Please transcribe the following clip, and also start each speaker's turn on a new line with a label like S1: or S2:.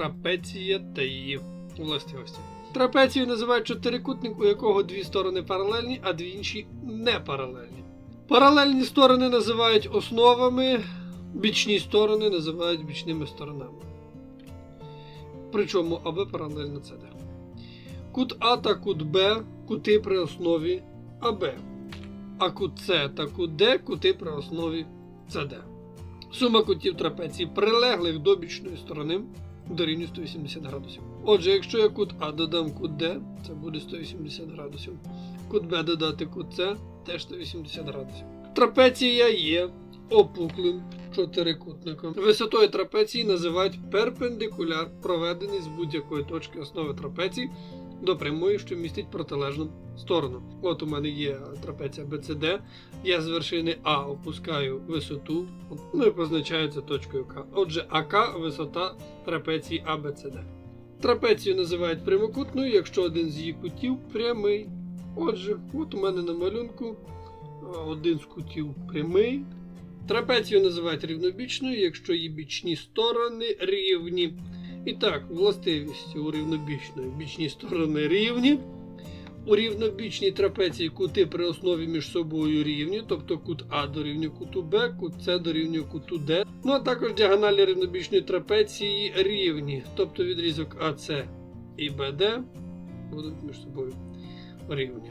S1: трапеція та її властивості. Трапецію називають чотирикутник, у якого дві сторони паралельні, а дві інші не паралельні. Паралельні сторони називають основами, бічні сторони називають бічними сторонами. Причому АБ паралельно СД. Кут А та кут Б кути при основі АБ. А кут С та кут Д кути при основі СД. Сума кутів трапеції прилеглих до бічної сторони дорівнює 180 градусів. Отже, якщо я кут А додам кут Д, це буде 180 градусів. Кут Б додати кут С теж 180 градусів. Трапеція є опуклим чотирикутником. Висотою трапеції називають перпендикуляр, проведений з будь-якої точки основи трапеції до прямої, що містить протилежну сторону. От у мене є трапеція BCD. Я з вершини А опускаю висоту, ну і позначаю це точкою К. Отже, АК висота трапеції ABCD. Трапецію називають прямокутною, якщо один з її кутів прямий. Отже, от у мене на малюнку один з кутів прямий. Трапецію називають рівнобічною, якщо її бічні сторони рівні. І так, властивість у рівнобічної бічні сторони рівні. У рівнобічній трапеції кути при основі між собою рівні, тобто кут А дорівнює куту Б, кут С дорівнює куту Д. Ну а також діагоналі рівнобічної трапеції рівні, тобто відрізок АС і БД будуть між собою рівні.